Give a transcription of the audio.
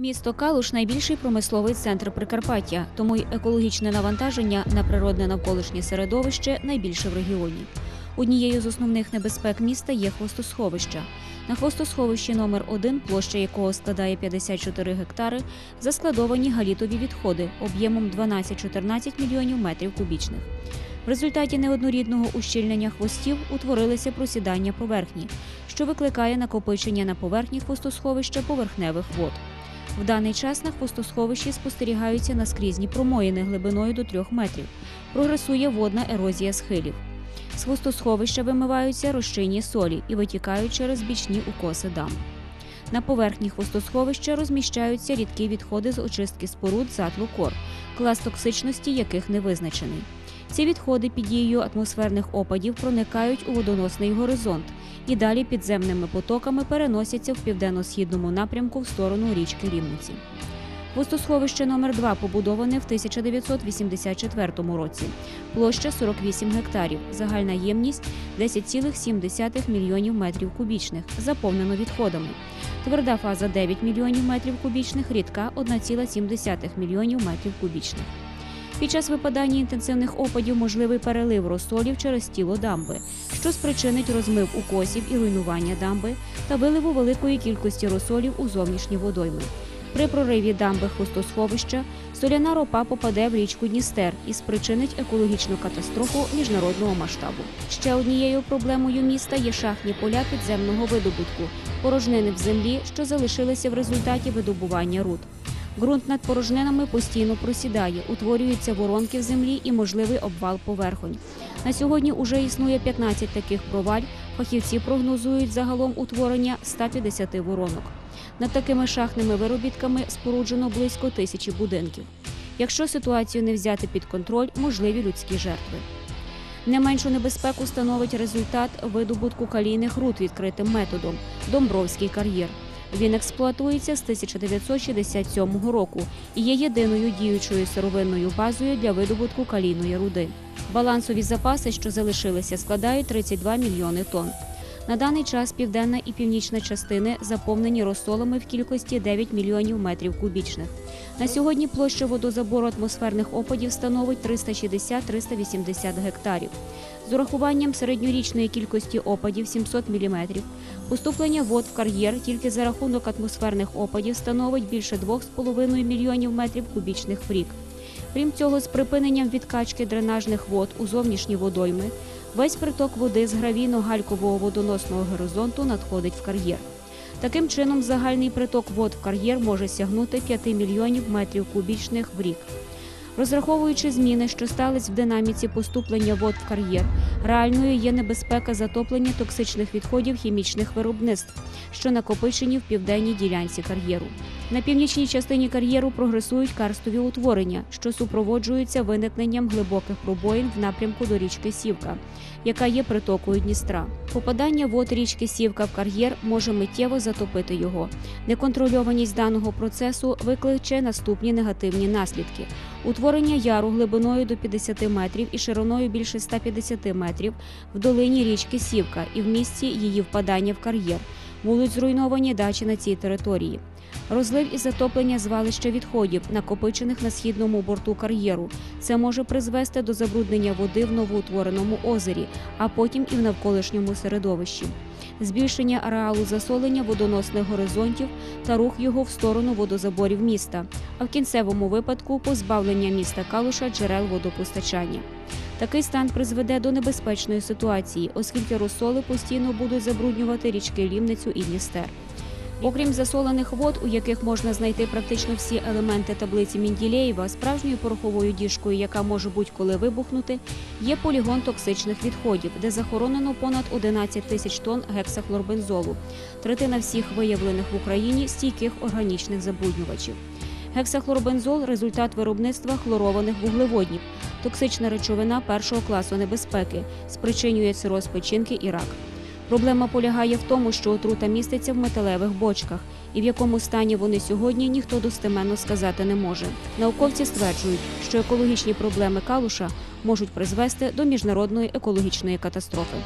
Місто Калуш найбільший промисловий центр Прикарпаття, тому й екологічне навантаження на природне навколишнє середовище найбільше в регіоні. Однією з основних небезпек міста є хвостосховища. На хвостосховищі номер 1 площа якого складає 54 гектари, заскладовані галітові відходи об'ємом 12-14 мільйонів метрів кубічних. В результаті неоднорідного ущільнення хвостів утворилися просідання поверхні, що викликає накопичення на поверхні хвостосховища поверхневих вод. В даний час на хвостосховищі спостерігаються наскрізні промоїни глибиною до 3 метрів. Прогресує водна ерозія схилів. З хвостосховища вимиваються розчинні солі і витікають через бічні укоси дам. На поверхні хвостосховища розміщаються рідкі відходи з очистки споруд затлу-кор, клас токсичності яких не визначений. Ці відходи під дією атмосферних опадів проникають у водоносний горизонт і далі підземними потоками переносяться в південно-східному напрямку в сторону річки Рівниці. Хвостосховище номер 2 побудоване в 1984 році. Площа 48 гектарів, загальна ємність 10,7 мільйонів метрів кубічних, заповнено відходами. Тверда фаза 9 мільйонів метрів кубічних, рідка 1,7 мільйонів метрів кубічних. Під час випадання інтенсивних опадів можливий перелив розсолів через тіло дамби, що спричинить розмив укосів і руйнування дамби та виливу великої кількості розсолів у зовнішні водойми. При прориві дамби хвостосховища соляна ропа попаде в річку Дністер і спричинить екологічну катастрофу міжнародного масштабу. Ще однією проблемою міста є шахтні поля підземного видобутку, порожнини в землі, що залишилися в результаті видобування руд. Ґрунт над порожнинами постійно просідає, утворюються воронки в землі і можливий обвал поверхонь. На сьогодні уже існує 15 таких проваль. Фахівці прогнозують загалом утворення 150 воронок. Над такими шахтними виробітками споруджено близько тисячі будинків. Якщо ситуацію не взяти під контроль, можливі людські жертви. Не меншу небезпеку становить результат видобутку калійних руд відкритим методом Домбровський кар'єр. Він експлуатується з 1967 року і є єдиною діючою сировинною базою для видобутку калійної руди. Балансові запаси, що залишилися, складають 32 мільйони тонн. На даний час південна і північна частини заповнені розсолами в кількості 9 мільйонів метрів кубічних. На сьогодні площа водозабору атмосферних опадів становить 360-380 гектарів. З урахуванням середньорічної кількості опадів 700 мм, поступлення вод в кар'єр тільки за рахунок атмосферних опадів становить більше 2,5 мільйонів метрів кубічних в рік. Крім цього, з припиненням відкачки дренажних вод у зовнішні водойми весь приток води з гравійно-галькового водоносного горизонту надходить в кар'єр. Таким чином, загальний приток вод в кар'єр може сягнути 5 мільйонів метрів кубічних в рік. Розраховуючи зміни, що стались в динаміці поступлення вод в кар'єр, реальною є небезпека затоплення токсичних відходів хімічних виробництв, що накопичені в південній ділянці кар'єру. На північній частині кар'єру прогресують карстові утворення, що супроводжуються виникненням глибоких пробоїн в напрямку до річки Сівка, яка є притокою Дністра. Попадання вод річки Сівка в кар'єр може миттєво затопити його. Неконтрольованість даного процесу викличе наступні негативні наслідки: утворення яру глибиною до 50 метрів і шириною більше 150 метрів в долині річки Сівка і в місці її впадання в кар'єр. Будуть зруйновані дачі на цій території. Розлив і затоплення звалища відходів, накопичених на східному борту кар'єру. Це може призвести до забруднення води в новоутвореному озері, а потім і в навколишньому середовищі. Збільшення ареалу засолення водоносних горизонтів та рух його в сторону водозаборів міста, а в кінцевому випадку позбавлення міста Калуша джерел водопостачання. Такий стан призведе до небезпечної ситуації, оскільки розсоли постійно будуть забруднювати річки Лівницю і Дністер. Окрім засолених вод, у яких можна знайти практично всі елементи таблиці Мінділеєва, справжньою пороховою діжкою, яка може будь-коли вибухнути, є полігон токсичних відходів, де захоронено понад 11 тисяч тонн гексахлорбензолу, третина всіх виявлених в Україні стійких органічних забруднювачів. Гексахлорбензол результат виробництва хлорованих вуглеводнів, токсична речовина першого класу небезпеки, спричинює цироз печінки і рак. Проблема полягає в тому, що отрута міститься в металевих бочках, і в якому стані вони сьогодні ніхто достеменно сказати не може. Науковці стверджують, що екологічні проблеми калуша можуть призвести до міжнародної екологічної катастрофи.